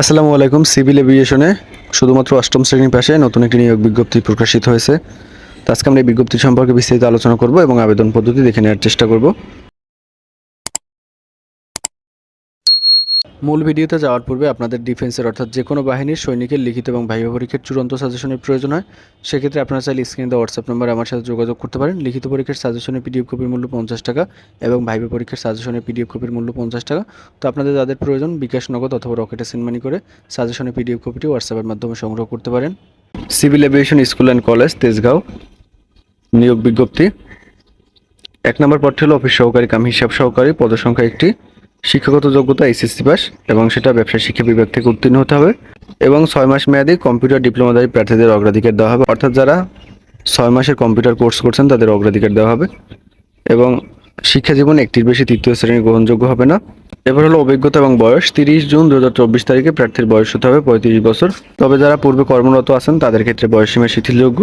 আসসালামু আলাইকুম, সিভিল এভিয়েশনে শুধুমাত্র অষ্টম শ্রেণির পাশে নতুন একটি নিয়োগ বিজ্ঞপ্তি প্রকাশিত হয়েছে। তো আজকে আমরা এই বিজ্ঞপ্তি সম্পর্কে বিস্তারিত আলোচনা করব এবং আবেদন পদ্ধতি দেখে নেওয়ার চেষ্টা করব। মূল ভিডিওতে যাওয়ার পূর্বে আপনাদের ডিফেন্সের অর্থাৎ যে কোনো বাহিনীর সৈনিকের লিখিত এবং ভাইবা পরীক্ষার চূড়ান্ত সাজেশনের প্রয়োজন হয়, সেক্ষেত্রে আপনারা চাইলে স্ক্রিনে দেওয়া হোয়াটসঅ্যাপ নম্বরে আমার সাথে যোগাযোগ করতে পারেন। লিখিত পরীক্ষার সাজেশনের পিডিএফ কপির মূল্য পঞ্চাশ টাকা এবং ভাইবা পরীক্ষার সাজেশনের পিডিএফ কপির মূল্য পঞ্চাশ টাকা। তো আপনাদের যাদের প্রয়োজন বিকাশ নগদ অথবা রকেটে সেন্ড করে সাজেশনের পিডিএফ কপিটি হোয়াটসঅ্যাপের মাধ্যমে সংগ্রহ করতে পারেন। Civil aviation school and college Tejgaon, নিয়োগ বিজ্ঞপ্তি। এক নম্বর পদটি হলো অফিস সহকারী কাম হিসাব সহকারী, পদসংখ্যা একটি। শিক্ষাগত যোগ্যতা এসএসসি পাস এবং সেটা ব্যবসা শিক্ষা বিভাগ থেকে উত্তীর্ণ হতে হবে এবং ছয় মাস মেয়াদী কম্পিউটার ডিপ্লোমাধারী প্রার্থীদের অগ্রাধিকার দেওয়া হবে। অর্থাৎ যারা ছয় মাসের কম্পিউটার কোর্স করছেন, তাদের অগ্রাধিকার দেওয়া হবে এবং শিক্ষা জীবন একটির বেশি তৃতীয় শ্রেণি গ্রহণযোগ্য হবে না। এবার হলো অভিজ্ঞতা এবং বয়স। তিরিশ জুন দু হাজার চব্বিশ তারিখে প্রার্থীর বয়স হতে হবে পঁয়ত্রিশ বছর। তবে যারা পূর্বে কর্মরত আছেন, তাদের ক্ষেত্রে বয়সসীমা শিথিলযোগ্য।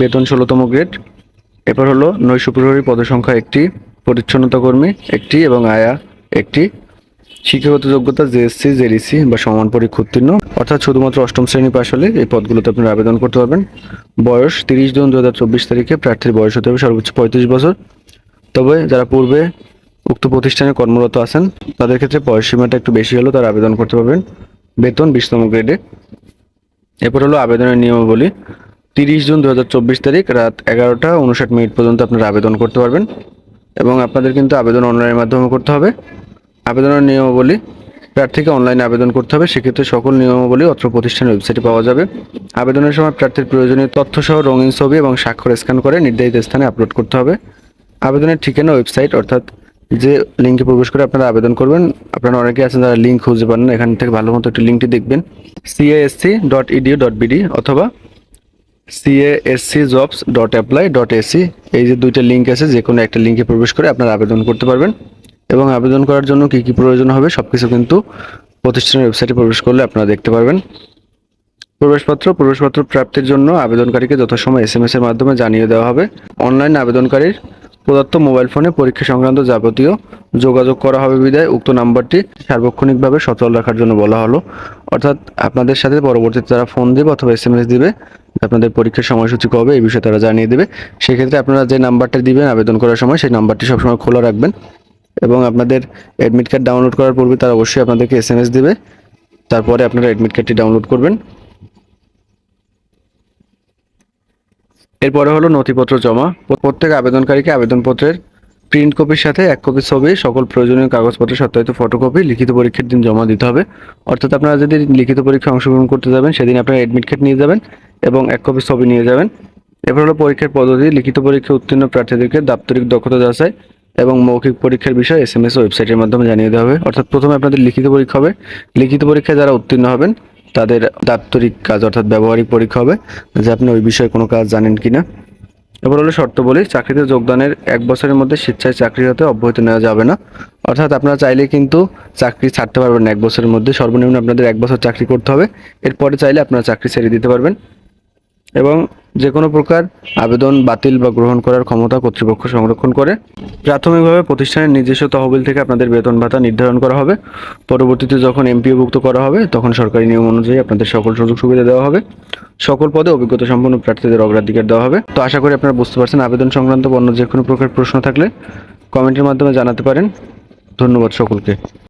বেতন ষোলোতম গ্রেড। এরপর হলো নৈশ প্রহরী পদসংখ্যা একটি, পরিচ্ছন্নতা কর্মী একটি এবং আয়া একটি শিক্ষাগত যোগ্যতা জেএসসি জেডিসি বা সমান পরীক্ষা উত্তীর্ণ। অর্থাৎ শুধুমাত্র অষ্টম শ্রেণি পাশ হলে এই পদগুলোতে আপনারা আবেদন করতে পারবেন। বয়স তিরিশ জুন দু হাজার চব্বিশ তারিখে, প্রার্থীর বয়স হতে হবে সর্বোচ্চ পঁয়ত্রিশ বছর। তবে যারা পূর্বে উক্ত প্রতিষ্ঠানে কর্মরত আছেন, তাদের ক্ষেত্রে সীমাটা একটু বেশি হলেও তারা আবেদন করতে পারবেন। বেতন বিশতম গ্রেডে এরপর হলো আবেদনের নিয়মাবলী। তিরিশ জুন দু হাজার চব্বিশ তারিখ, রাত এগারোটা উনষাট মিনিট পর্যন্ত আপনারা আবেদন করতে পারবেন। এবং আপনাদের কিন্তু আবেদন অনলাইনের মাধ্যমে করতে হবে। আবেদনের নিয়মাবলী প্রার্থীকে অনলাইনে আবেদন করতে হবে। সেক্ষেত্রে সকল নিয়মাবলী অত্র প্রতিষ্ঠানের ওয়েবসাইটে পাওয়া যাবে। আবেদনের সময় প্রার্থীর প্রয়োজনীয় তথ্য সহ রঙিন ছবি এবং স্বাক্ষর স্ক্যান করে নির্ধারিত স্থানে আপলোড করতে হবে। আবেদনের ঠিকানা ওয়েবসাইট অর্থাৎ যে লিঙ্কে প্রবেশ করে আপনারা আবেদন করবেন। আপনারা অনেকে আছেন যারা লিঙ্ক খুঁজে পান না, এখান থেকে ভালো মতো একটি লিঙ্কটি দেখবেন। CASC dot edu dot BD অথবা CASC jobs dot apply dot AC এই যে দুইটা লিঙ্ক আছে যে কোনো একটা লিঙ্কে প্রবেশ করে আপনারা আবেদন করতে পারবেন। এবং আবেদন করার জন্য কী কী প্রয়োজন হবে সব কিছু কিন্তু প্রতিষ্ঠানের ওয়েবসাইটে প্রবেশ করলে আপনারা দেখতে পারবেন। প্রবেশপত্র প্রবেশপত্র প্রাপ্তির জন্য আবেদনকারীকে যথাসময় এস এম এর মাধ্যমে জানিয়ে দেওয়া হবে। অনলাইন আবেদনকারীর প্রদত্ত মোবাইল ফোনে পরীক্ষা সংক্রান্ত যাবতীয় যোগাযোগ করা হবে বিদায়। উক্ত নাম্বারটি সার্বক্ষণিকভাবে সচল রাখার জন্য বলা হলো। অর্থাৎ আপনাদের সাথে পরবর্তীতে তারা ফোন দেবে অথবা এস এম এস দিবে, আপনাদের পরীক্ষার সময়সূচি কবে এই বিষয়ে তারা জানিয়ে দেবে। সেক্ষেত্রে আপনারা যে নাম্বারটা দিবেন আবেদন করার সময় সেই নাম্বারটি সবসময় খোলা রাখবেন। এবং আপনাদের অ্যাডমিট কার্ড ডাউনলোড করার পূর্বে তারা অবশ্যই আপনাদেরকে এস এম এস দেবে। তারপরে আপনারা অ্যাডমিট কার্ডটি ডাউনলোড করবেন। এরপরে হলো নথিপত্র জমা। প্রত্যেক আবেদনকারীকে আবেদনপত্রের প্রিন্ট কপির সাথে এক কপি ছবি, সকল প্রয়োজনীয় কাগজপত্র সত্যায়িত ফটোকপি লিখিত পরীক্ষার দিন জমা দিতে হবে। অর্থাৎ আপনারা যদি লিখিত পরীক্ষায় অংশগ্রহণ করতে যাবেন, সেদিন আপনারা অ্যাডমিট কার্ড নিয়ে যাবেন এবং এক কপি ছবি নিয়ে যাবেন। এরপর হলো পরীক্ষার পদ্ধতি, লিখিত পরীক্ষা উত্তীর্ণ প্রার্থীদেরকে দাপ্তরিক দক্ষতা যাচাই এবং মৌখিক পরীক্ষার বিষয় এস এম এস ওয়েবসাইটের মাধ্যমে জানিয়ে দেওয়া হবে। অর্থাৎ প্রথমে আপনাদের লিখিত পরীক্ষা হবে। লিখিত পরীক্ষায় যারা উত্তীর্ণ হবেন, তাদের দাপ্তরিক কাজ অর্থাৎ ব্যবহারিক পরীক্ষা হবে, যে আপনি ওই বিষয়ে কোনো কাজ জানেন কি না এবার হলো শর্ত বলি, চাকরিতে যোগদানের এক বছরের মধ্যে স্বেচ্ছায় চাকরি হতে অব্যাহতি নেওয়া যাবে না। অর্থাৎ আপনারা চাইলে কিন্তু চাকরি ছাড়তে পারবেন এক বছরের মধ্যে। সর্বনিম্ন আপনাদের এক বছর চাকরি করতে হবে। এরপরে চাইলে আপনারা চাকরি ছেড়ে দিতে পারবেন। এবং যে কোনো প্রকার আবেদন বাতিল বা গ্রহণ করার ক্ষমতা কর্তৃপক্ষ সংরক্ষণ করে প্রাথমিকভাবে প্রতিষ্ঠানের নিজস্ব তহবিল থেকে আপনাদের বেতন ভাতা নির্ধারণ করা হবে। পরবর্তীতে যখন এমপিওভুক্ত করা হবে, তখন সরকারি নিয়ম অনুযায়ী আপনাদের সকল সুযোগ সুবিধা দেওয়া হবে। সকল পদে অভিজ্ঞতা সম্পন্ন প্রার্থীদের অগ্রাধিকার দেওয়া হবে। তো আশা করি আপনারা বুঝতে পারছেন, আবেদন সংক্রান্ত অন্য যে কোনো প্রকার প্রশ্ন থাকলে কমেন্টের মাধ্যমে জানাতে পারেন। ধন্যবাদ সকলকে।